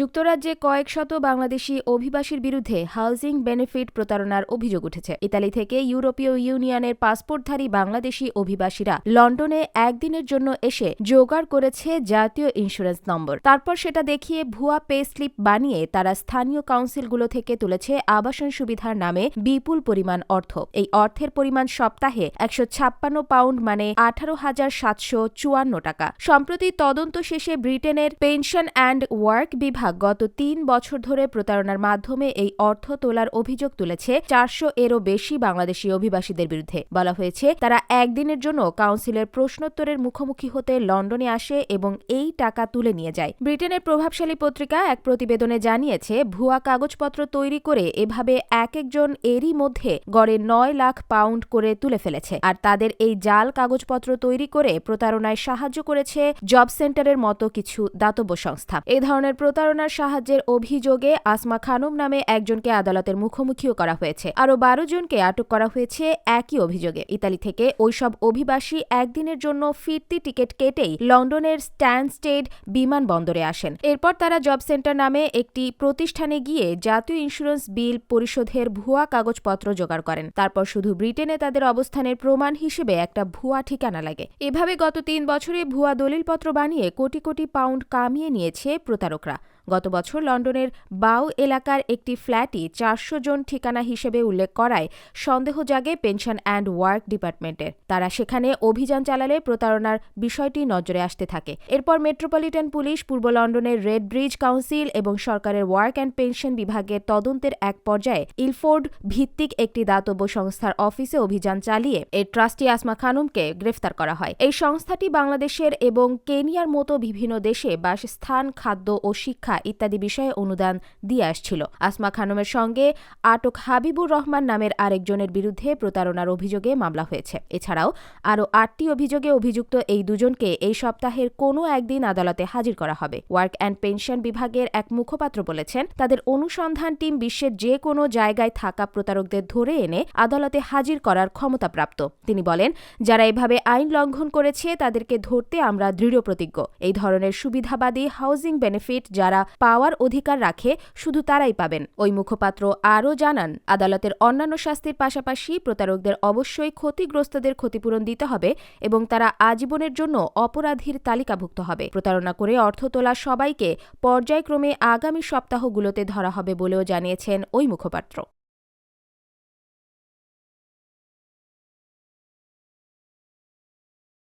যুক্তরাজ্যে কয়েক শত বাংলাদেশি অভিবাসীর বিরুদ্ধে হাউজিং বেনিফিট প্রতারণার অভিযোগ উঠেছে। ইতালি থেকে ইউরোপীয় ইউনিয়নের পাসপোর্টধারী বাংলাদেশি অভিবাসীরা লন্ডনে একদিনের জন্য এসে জোগাড় করেছে জাতীয় ইন্স্যুরেন্স নম্বর। তারপর সেটা দেখিয়ে ভুয়া পে স্লিপ বানিয়ে তারা স্থানীয় কাউন্সিলগুলো থেকে তুলেছে আবাসন সুবিধার নামে বিপুল পরিমাণ অর্থ। এই অর্থের পরিমাণ সপ্তাহে একশো ছাপ্পান্ন পাউন্ড মানে আঠারো হাজার সাতশো চুয়ান্ন টাকা। সম্প্রতি তদন্ত শেষে ব্রিটেনের পেনশন অ্যান্ড ওয়ার্ক বিভাগ গত তিন বছর ধরে প্রতারণার মাধ্যমে এই অর্থ তোলার অভিযোগ তুলেছে চারশো এরও বেশি বাংলাদেশি অভিবাসীদের বিরুদ্ধে। বলা হয়েছে, তারা একদিনের জন্য কাউন্সিলের প্রশ্নোত্তরের মুখোমুখি হতে লন্ডনে আসে এবং এই টাকা তুলে নিয়ে যায়। ব্রিটেনের প্রভাবশালী পত্রিকা এক প্রতিবেদনে জানিয়েছে, ভুয়া কাগজপত্র তৈরি করে এভাবে এক একজন এরই মধ্যে গড়ে নয় লাখ পাউন্ড করে তুলে ফেলেছে। আর তাদের এই জাল কাগজপত্র তৈরি করে প্রতারণায় সাহায্য করেছে জব সেন্টারের মতো কিছু দাতব্য সংস্থা। এই ধরনের প্রতারণার সাহায্যের অভিযোগে আসমা খানম নামে একজনকে আদালতের মুখোমুখিও করা হয়েছে। আরও বারো জনকে আটক করা হয়েছে একই অভিযোগে। ইতালি থেকে ওইসব অভিবাসী একদিনের জন্য ফিরতি টিকিট কেটেই লন্ডনের স্ট্যান্ডস্টেড বিমানবন্দরে আসেন। এরপর তারা জব সেন্টার নামে একটি প্রতিষ্ঠানে গিয়ে জাতীয় ইন্স্যুরেন্স বিল পরিশোধের ভুয়া কাগজপত্র জোগাড় করেন। তারপর শুধু ব্রিটেনে তাদের অবস্থানের প্রমাণ হিসেবে একটা ভুয়া ঠিকানা লাগে। এভাবে গত তিন বছরে ভুয়া দলিলপত্র বানিয়ে কোটি কোটি পাউন্ড কামিয়ে নিয়েছে প্রতারকরা। গত বছর লন্ডনের বাউ এলাকার একটি ফ্ল্যাটই চারশো জন ঠিকানা হিসেবে উল্লেখ করায় সন্দেহ জাগে পেনশন অ্যান্ড ওয়ার্ক ডিপার্টমেন্টের। তারা সেখানে অভিযান চালালে প্রতারণার বিষয়টি নজরে আসতে থাকে। এরপর মেট্রোপলিটন পুলিশ পূর্ব লন্ডনের রেড ব্রিজ কাউন্সিল এবং সরকারের ওয়ার্ক অ্যান্ড পেনশন বিভাগের তদন্তের এক পর্যায়ে ইলফোর্ড ভিত্তিক একটি দাতব্য সংস্থার অফিসে অভিযান চালিয়ে এর ট্রাস্টি আসমা খানুমকে গ্রেফতার করা হয়। এই সংস্থাটি বাংলাদেশের এবং কেনিয়ার মতো বিভিন্ন দেশে বাসস্থান, খাদ্য ও শিক্ষা ইত্যাদি বিষয়ে অনুদান দিয়ে আসছিল। আসমা খানমের সঙ্গে আটক হাবিবুর রহমান নামের আরেকজনের বিরুদ্ধে প্রতারণার অভিযোগে মামলা হয়েছে। এছাড়াও আরও আটটি অভিযোগে অভিযুক্ত এই দুজনকে এই সপ্তাহের কোনো একদিন আদালতে হাজির করা হবে। ওয়ার্ক অ্যান্ড পেনশন বিভাগের এক মুখপাত্র বলেছেন, তাদের অনুসন্ধান টিম বিশ্বের যে কোনো জায়গায় থাকা প্রতারকদের ধরে এনে আদালতে হাজির করার ক্ষমতাপ্রাপ্ত। তিনি বলেন, যারা এভাবে আইন লঙ্ঘন করেছে তাদেরকে ধরতে আমরা দৃঢ় প্রতিজ্ঞ এই ধরনের সুবিধাবাদী হাউজিং বেনিফিট যারা পাওয়ার অধিকার রাখে, শুধু তারাই পাবেন। ওই মুখপাত্র আরও জানান, আদালতের অন্যান্য শাস্তির পাশাপাশি প্রতারকদের অবশ্যই ক্ষতিগ্রস্তদের ক্ষতিপূরণ দিতে হবে এবং তারা আজীবনের জন্য অপরাধীর তালিকাভুক্ত হবে। প্রতারণা করে অর্থ তোলা সবাইকে পর্যায়ক্রমে আগামী সপ্তাহগুলোতে ধরা হবে বলেও জানিয়েছেন ওই মুখপাত্র।